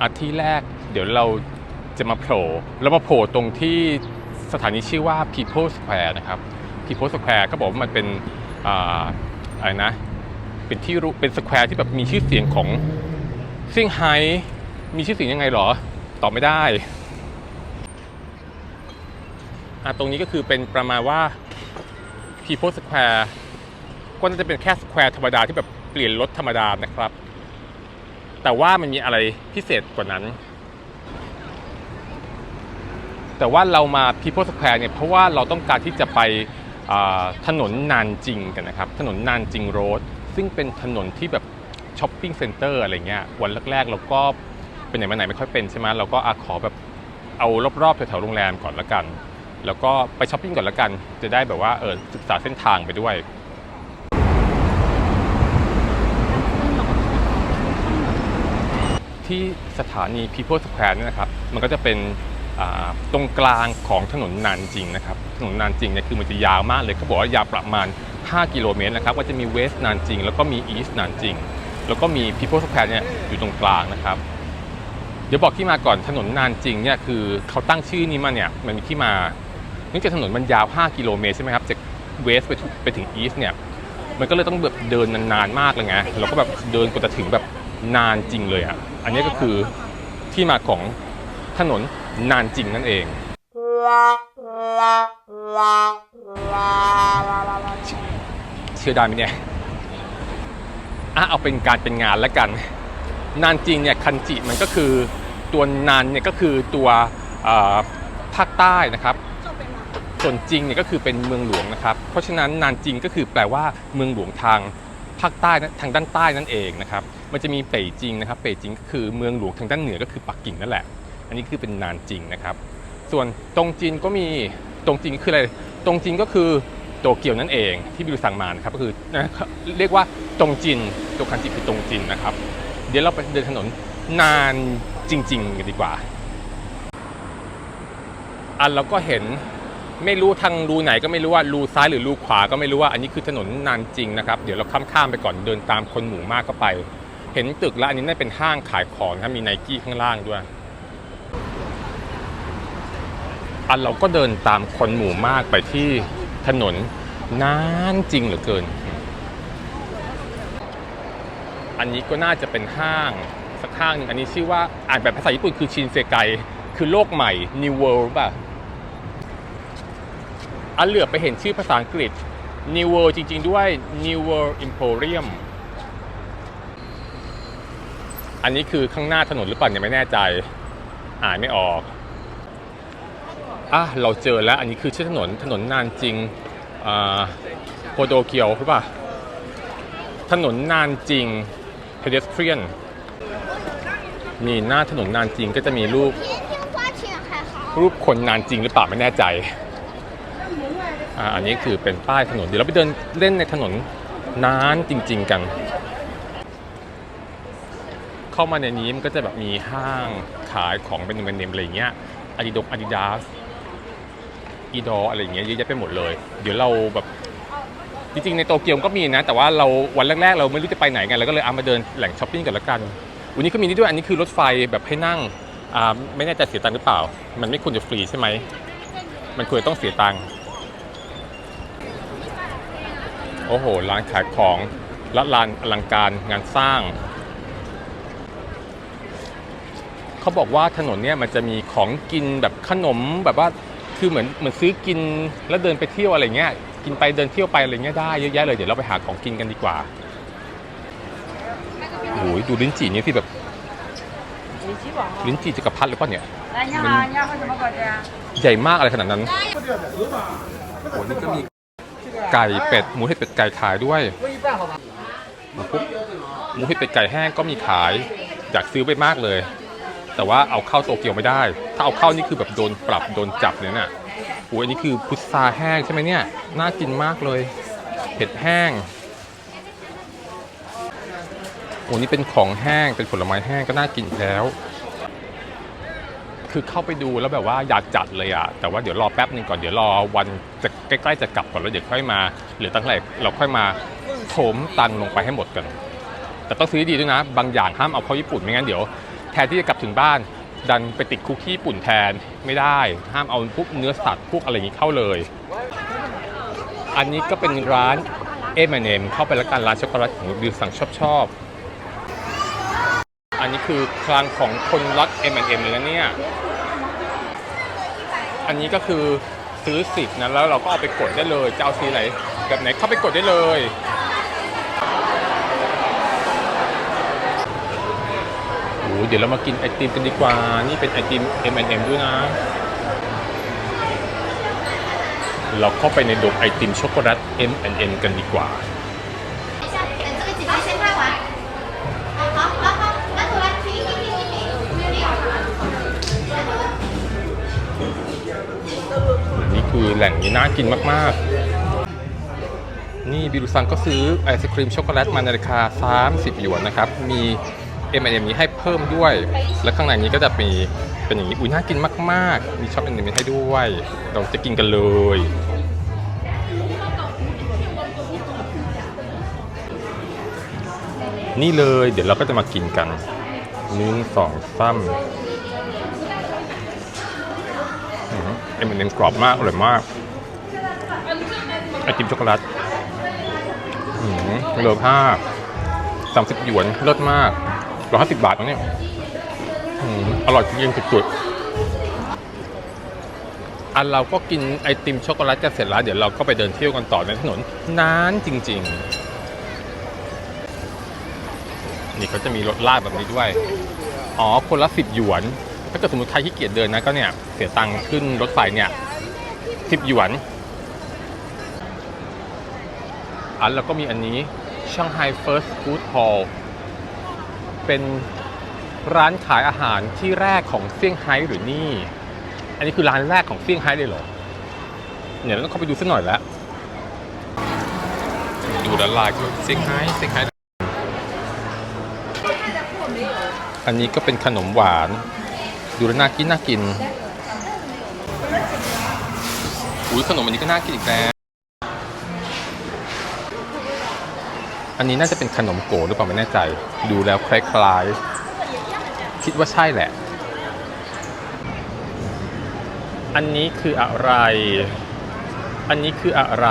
อาที่แรกเดี๋ยวเราจะมาโผล่แล้วมาโผล่ตรงที่สถานีชื่อว่า People Square นะครับ People Square ก็บอกว่ามันเป็นอะไรนะ เป็นที่รู้เป็นสแควร์ที่แบบมีชื่อเสียงของเซี่ยงไฮ้มีชื่อเสียงยังไงหรอ ตอบไม่ได้อะตรงนี้ก็คือเป็นประมาณว่า People Square ก็น่าจะเป็นแค่สแควร์ธรรมดาที่แบบเปลี่ยนรถธรรมดานะครับ แต่ว่ามันมีอะไรพิเศษกว่านั้น แต่ว่าเรามา People Square เนี่ยเพราะว่าเราต้องการที่จะไปถนนนานจริงกันนะครับ ถนนนานจริงโรดซึ่งเป็นถนนที่แบบช้อปปิ้งเซ็นเตอร์อะไรเงี้ยวันแรกๆเราก็เป็นไหนมาไหนไม่ค่อยเป็นใช่ไหมเราก็อขอแบบเอารอบๆแถวๆโรงแรมก่อนละกัน แล้วก็ไปช้อปปิ้งก่อนละกัน จะได้แบบว่าเออศึกษาเส้นทางไปด้วย ที่สถานี People Square เนี่ยนะครับ มันก็จะเป็นตรงกลางของถนนนานจริงนะครับ ถนนนานจริงเนี่ยคือมันจะยาวมากเลยเขาบอกว่ายาวประมาณ 5 กิโลเมตรนะครับ ก็จะมี West นานจริง แล้วก็มี East นานจริง แล้วก็มี People Square เนี่ยอยู่ตรงกลางนะครับ เดี๋ยวบอกที่มาก่อนถนนนานจริงเนี่ยคือเขาตั้งชื่อนี้มาเนี่ยมันมีที่มาเนื่องจากถนนมันยาว 5 กิโลเมตรใช่ไหมครับจาก West ไปถึงไปถึง East เนี่ยมันก็เลยต้องแบบเดินนานๆมากเลยไงเราก็แบบเดินกว่าจะถึงแบบนานจริงเลยอะ อันนี้ก็คือที่มาของถนนนานจริงนั่นเอง เชื่อได้ไหมเนี่ยอะเอาเป็นการเป็นงานแล้วกัน นานจริงเนี่ยคันจิมันก็คือตัวนานเนี่ยก็คือตัวอ่อภาคใต้นะครับ ส่วนจริงเนี่ยก็คือเป็นเมืองหลวงนะครับ เพราะฉะนั้นนานจริงก็คือแปลว่าเมืองหลวงทางภาคใต้นะทางด้านใต้นั่นเองนะครับ มันจะมีเป่ยจิงนะครับ เป่ยจิงก็คือเมืองหลวงทางด้านเหนือก็คือปักกิ่งนั่นแหละ อันนี้คือเป็นนานจริงนะครับ ส่วนตรงจีนก็มีตรงจีนคืออะไร ตรงจีนก็คือโตเกียวนั่นเองที่บิวสั่งมานะครับก็คือนะเรียกว่าตรงจีนตัวคันจิคือตรงจีนนะครับ เดี๋ยวเราไปเดินถนนนานจริง ๆ กันดีกว่า อันเราก็เห็นไม่รู้ทางรูไหนก็ไม่รู้ว่ารูซ้ายหรือรูขวาก็ไม่รู้ว่าอันนี้คือถนนนานจริงนะครับ เดี๋ยวเราข้ามข้ามๆไปก่อนเดินตามคนหมู่มากเข้าไป เห็นตึกแล้วอันนี้น่าเป็นห้างขายของนะครับมีไนกี้ข้างล่างด้วยอันเราก็เดินตามคนหมู่มากไปที่ถนนนานจริงเหลือเกิน อันนี้ก็น่าจะเป็นห้างสักห้างนึงอันนี้ชื่อว่าอ่านแบบภาษาญี่ปุ่นคือชินเซไกคือโลกใหม่ New World ป่ะอันเหลือไปเห็นชื่อภาษาอังกฤษ New World จริง ๆ ด้วย New World Emporium อันนี้คือข้างหน้าถนนหรือเปล่ายังไม่แน่ใจ อ่านไม่ออกอะเราเจอแล้วอันนี้คือชื่อถนนถนนนานจริงโคโดเกียวหรือเปล่าถนนนานจริง pedestrian นี่หน้าถนนนานจริงก็จะมีรูป รูปคนนานจริงหรือเปล่าไม่แน่ใจอันนี้คือเป็นป้ายถนนเดี๋ยวเราไปเดินเล่นในถนนนานจริง ๆ กัน เข้ามาในนี้มันก็จะแบบมีห้างขายของเป็นแบรนด์เนมอะไรเงี้ยอาดิดกอาดิดาสอีดออะไรอย่างเงี้ยเยอะแยะไปหมดเลย เดี๋ยวเราแบบจริงๆ ในโตเกียวก็มีนะ แต่ว่าเราวันแรกๆ เราไม่รู้จะไปไหนกันเราก็เลยเอามาเดินแหล่งช้อปปิ้งกันละกัน วันนี้ก็มีนี่ด้วยอันนี้คือรถไฟแบบให้นั่งอ่าไม่แน่ใจเสียตังค์หรือเปล่า มันไม่ควรจะฟรีใช่ไหมมันควรจะต้องเสียตังค์โอ้โหร้านขายของละลานอลังการงานสร้าง เขาบอกว่าถนนเนี่ยมันจะมีของกินแบบขนมแบบว่าคือเหมือนเหมือนซื้อกินแล้วเดินไปเที่ยวอะไรเงี้ยกินไปเดินเที่ยวไปอะไรเงี้ยได้เยอะแยะเลยเดี๋ยวเราไปหาของกินกันดีกว่าโอ้ยดูลิ้นจี่เนี่สิแบบลิ้นจี่จักระพัดหรือเปล่าเนี่ยใหญ่มากอะไรขนาดนั้นโอ้นี่ก็มีไก่เป็ดหมูเห็ดเป็ดไก่ขายด้วยมาปุ๊บหมูเห็ดเป็ดไก่แห้งก็มีขายอยากซื้อไปมากเลย แต่ว่าเอาเข้าโตเกียวไม่ได้ ถ้าเอาเข้านี่คือแบบโดนปรับโดนจับเลยน่ะโอ้ยอันนี้คือพุทราแห้งใช่ไหมเนี่ยน่ากินมากเลยเห็ดแห้งโอ้นี่เป็นของแห้งเป็นผลไม้แห้งก็น่ากินแล้ว คือเข้าไปดูแล้วแบบว่าอยากจัดเลยอะแต่ว่าเดี๋ยวรอแป๊บหนึ่งก่อนเดี๋ยวรอวันจะใกล้ๆจะกลับก่อนแล้วเดี๋ยวค่อยมาหลือตั้งไหร่เราค่อยมาโถมตังค์ลงไปให้หมดกัน แต่ต้องซื้อดีด้วยนะ บางอย่างห้ามเอาเข้าญี่ปุ่นไม่งั้นเดี๋ยว แทนที่จะกลับถึงบ้าน ดันไปติดคุกที่ญี่ปุ่นแทนไม่ได้ ห้ามเอาพวกเนื้อสัตว์พวกอะไรอย่างนี้เข้าเลย อันนี้ก็เป็นร้านเอ m มเนมเข้าไปแล้วกันร้านช็อกโกแลตของดิวสั่งชอบชอบอันนี้คือคลังของคนรัก M&M เลยนะเนี่ย อันนี้ก็คือซื้อสิบนะแล้วเราก็เอาไปกดได้เลย จะเอาสีไหนแบบไหนเข้าไปกดได้เลยโอ้ เดี๋ยวเรามากินไอติมกันดีกว่า นี่เป็นไอติม M&M ด้วยนะ เราเข้าไปในดงไอติมช็อกโกแลต M&M กันดีกว่านี่คือแหล่งนี้น่ากินมาก ๆ นี่บิลซังก็ซื้อไอศครีมช็อกโกแลตมาในราคา 30 หยวนนะครับ มี M&M นี้ให้เพิ่มด้วย และข้างในนี้ก็จะมีเป็นอย่างนี้อุ้ยน่ากินมาก ๆ มีช็อป M&M ให้ด้วย เราจะกินกันเลย นี่เลยเดี๋ยวเราก็จะมากินกันหนึ่งสองสามเอ็มเอ็มกรอบมากอร่อยมากไอติมช็อกโกแลตเลิศห้าสามสิบหยวนเลิศมาก ร้อยห้าสิบบาทนะเนี่ยอร่อยจริงสุดๆอันเราก็กินไอติมช็อกโกแลตกันเสร็จแล้ว เดี๋ยวเราก็ไปเดินเที่ยวกันต่อในถนนนานจริง ๆ นี่เขาจะมีรถลากแบบนี้ด้วย อ๋อ คนละสิบหยวน ถ้าเกิดสมมติใครขี้เกียจเดินนะก็เนี่ย เสียตังค์ขึ้นรถไฟเนี่ยสิบหยวน อันแล้วก็มีอันนี้ Shanghai First Food Hall เป็นร้านขายอาหารที่แรกของเซี่ยงไฮ้หรือนี่ อันนี้คือร้านแรกของเซี่ยงไฮ้เลยเหรอเนี่ยเราต้องเข้าไปดูสักหน่อยแล้ว ดูด้านลายก็เซี่ยงไฮ้เซี่ยงไฮ้อันนี้ก็เป็นขนมหวาน ดูแล้วน่ากินน่ากิน อุ้ยขนมอันนี้ก็น่ากินอีกแล้ว อันนี้น่าจะเป็นขนมโกหรือเปล่าไม่แน่ใจ ดูแล้วคล้ายๆ คิดว่าใช่แหละ อันนี้คืออะไร อันนี้คืออะไร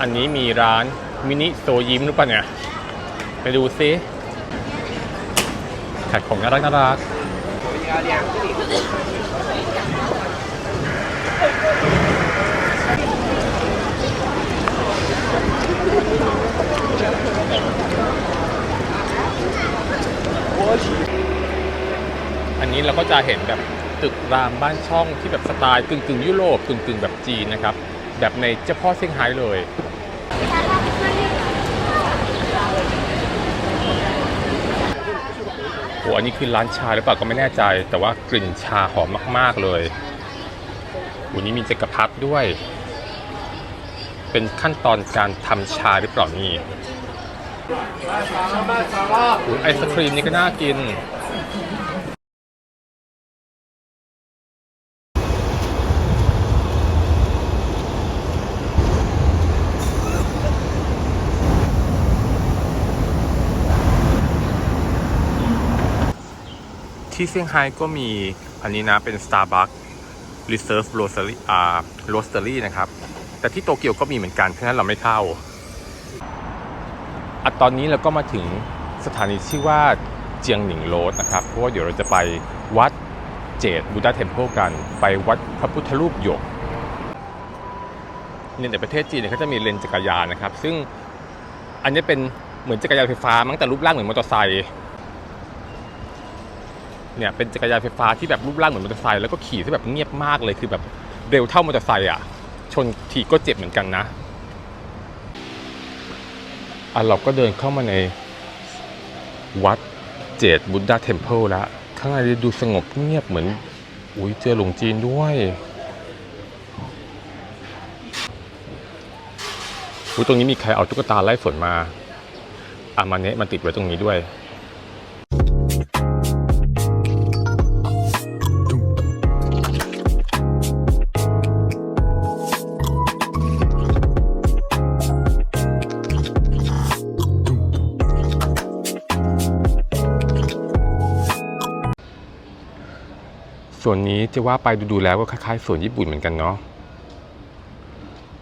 อันนี้มีร้านมินิโซยิ้มหรือเปล่าเนี่ย ไปดูซิขายของน่ารักน่ารัก อันนี้เราก็จะเห็นแบบตึกรามบ้านช่องที่แบบสไตล์กึ่งก่งๆยุโรปกึงกึ่งๆแบบจีนนะครับ แบบในเจ้าพ่อเซี่ยงไฮ้เลยโอ้อันนี้คือร้านชาหรือเปล่าก็ไม่แน่ใจ แต่ว่ากลิ่นชาหอมมากๆเลยวันนี้มีจักรพรรดิด้วย เป็นขั้นตอนการทำชาหรือเปล่านี่ อุ๊ยไอศครีมนี่ก็น่ากิน ที่เซี่ยงไฮ้ก็มีอันนี้นะเป็น Starbucks Reserve Roastery อ่า Rosary นะครับ แต่ที่โตเกียวก็มีเหมือนกันเพราะฉะนั้นเราไม่เข้า อะตอนนี้เราก็มาถึงสถานีชื่อว่าเจียงหนิงโรดนะครับ เพราะว่าเดี๋ยวเราจะไปวัดเจดบูดาเทมเพลกัน ไปวัดพระพุทธรูปหยกเนี่ยในประเทศจีนเนี่ยเขาจะมีเลนจักรยานนะครับ ซึ่งอันนี้เป็นเหมือนจักรยานไฟฟ้ามั้งแต่รูปร่างเหมือนมอเตอร์ไซค์เนี่ยเป็นจักรยานไฟฟ้าที่แบบรูปร่างเหมือนมอเตอร์ไซค์แล้วก็ขี่ที่แบบเงียบมากเลยคือแบบเร็วเท่ามอเตอร์ไซค์อะชนทีก็เจ็บเหมือนกันนะ อะเราก็เดินเข้ามาในวัดเจดบุ d ดาเทมเพิลแล้วข้างในดูสงบเงียบเหมือน อุ้ยเจอหลวงจีนด้วยอุ้ยตรงนี้มีใครเอาตุ๊กตาไล่ฝนมาอามาเนะมันติดไว้ตรงนี้ด้วย นี้จะว่าไปดูๆแล้วก็คล้ายๆสวนญี่ปุ่นเหมือนกันเนาะ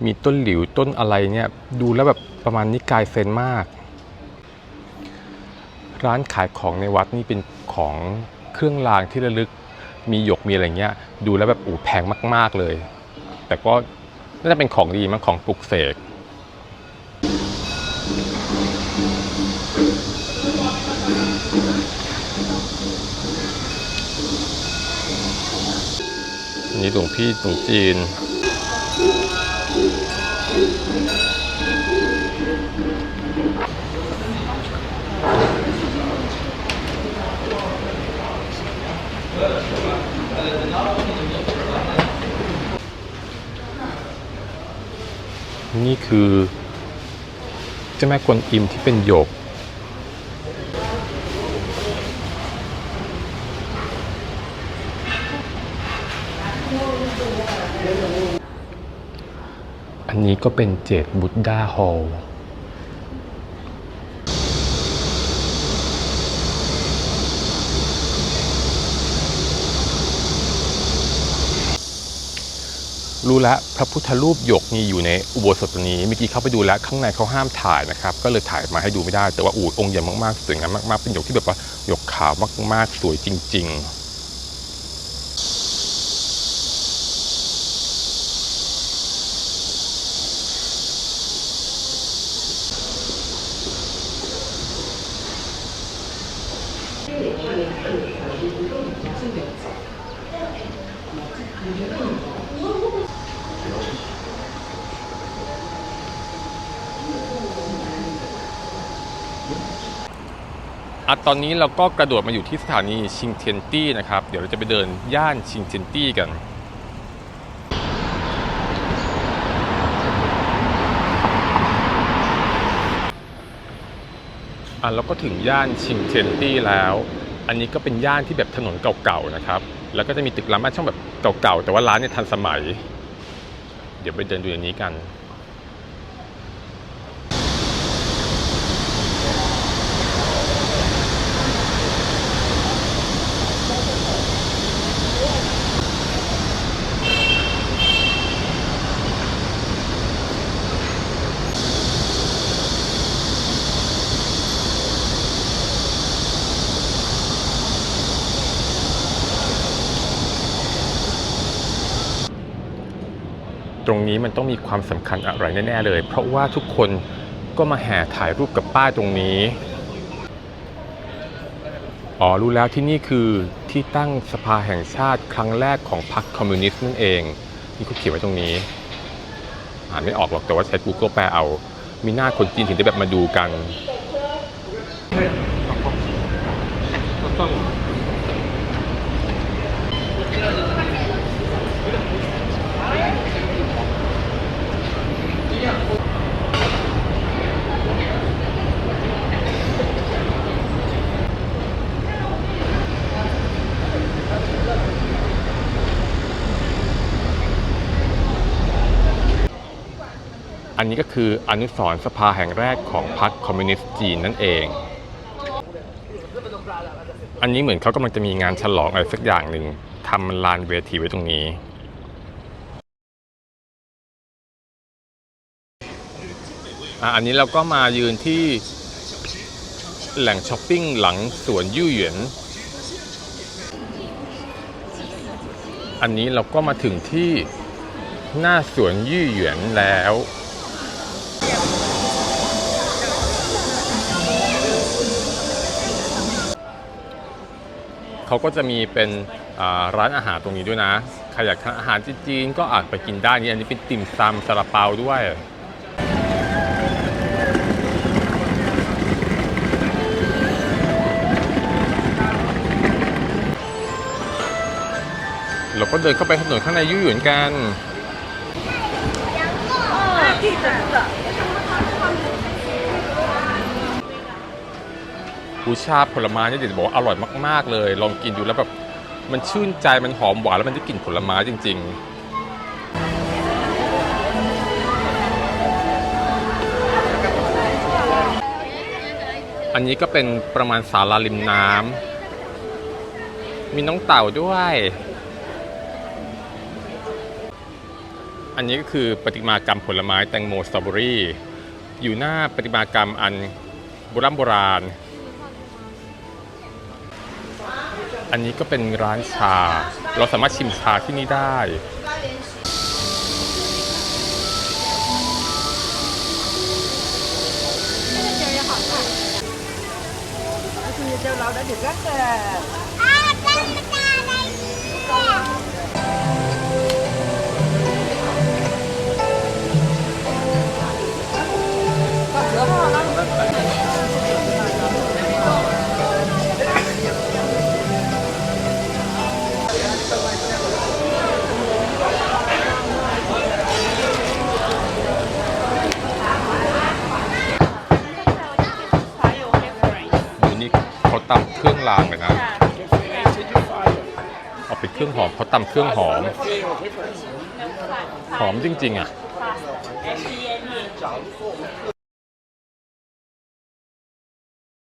มีต้นหลิวต้นอะไรเนี่ยดูแล้วแบบประมาณนิกายเซนมาก ร้านขายของในวัดนี่เป็นของเครื่องรางที่ระลึกมีหยกมีอะไรเงี้ย ดูแล้วแบบอูแพงมาก ๆเลย แต่ก็น่าจะเป็นของดีมั้งของปลุกเสก นนี้หลวงพี่หลวงจีน นี่คือเจ้าแม่กวนอิมที่เป็นหยก อันนี้ก็เป็นเจดบุตดาฮอลรู้แล้วพระพุทธรูปหยกนี่อยู่ในอุโบสถนี้เมื่อกี้เข้าไปดูแล้วข้างในเขาห้ามถ่ายนะครับ ก็เลยถ่ายมาให้ดูไม่ได้แต่ว่าอูดองค์ใหญ่มากๆสวยงามมากๆเป็นหยกที่แบบว่าหยกขาวมากๆ สวยจริง ๆ อะตอนนี้เราก็กระโดดมาอยู่ที่สถานีชิงเทียนตี้นะครับ เดี๋ยวเราจะไปเดินย่านชิงเทียนตี้กัน อะเราก็ถึงย่านชิงเทียนตี้แล้ว อันนี้ก็เป็นย่านที่แบบถนนเก่าๆนะครับ แล้วก็จะมีตึกร้านบ้านช่องแบบเก่าๆ แต่ว่าร้านเนี่ยทันสมัย เดี๋ยวไปเดินดูอย่างนี้กัน ตรงนี้มันต้องมีความสำคัญอะไรแน่ ๆ เลย เพราะว่าทุกคนก็มาแห่ถ่ายรูปกับป้ายตรงนี้ อ๋อ รู้แล้วที่นี่คือที่ตั้งสภาแห่งชาติครั้งแรกของพรรคคอมมิวนิสต์นั่นเองนี่เขาเขียนไว้ตรงนี้ อ่านไม่ออกหรอกแต่ว่าใช้ Google แปลเอา มีหน้าคนจีนถึงได้แบบมาดูกันอั อันนี้ก็คืออนุสรสภาแห่งแรกของพรรคคอมมิวนิสต์จีนนั่นเอง อันนี้เหมือนเขากำลังจะมีงานฉลองอะไรสักอย่างหนึ่งทำลานเวทีไว้ตรงนี้ อันนี้เราก็มายืนที่แหล่งช้อปปิ้งหลังสวนยู่เหยียนอันนี้เราก็มาถึงที่หน้าสวนยี่เหยียนแล้ว เขาก็จะมีเป็นร้านอาหารตรงนี้ด้วยนะใครอยากทานอาหารจีนก็อาจไปกินได้นี่อันนี้เป็นติ่มซำซาลาเปาด้วยเราก็เดินเข้าไปถนนข้างในยุ่ยหยวนกัน กุชาผลไม้เนี่ยเดี๋บอกว่าอร่อยมากๆเลย ลองกินดูแล้วแบบมันชื่นใจมันหอมหวานแล้วมันได้กลิ่นผลไม้จริง ๆอันนี้ก็เป็นประมาณสาราริมน้ำ มีน้องเต่าด้วย อันนี้ก็คือประติมากรรมผลไม้แตงโมสตรอเบอรี่ อยู่หน้าประติมากรรมอันโบราณโบราณ อันนี้ก็เป็นร้านชา เราสามารถชิมชาที่นี่ได้ bây giờ giờ lẩu đã được rất ตำเครื่องหอม หอมจริง ๆ อะ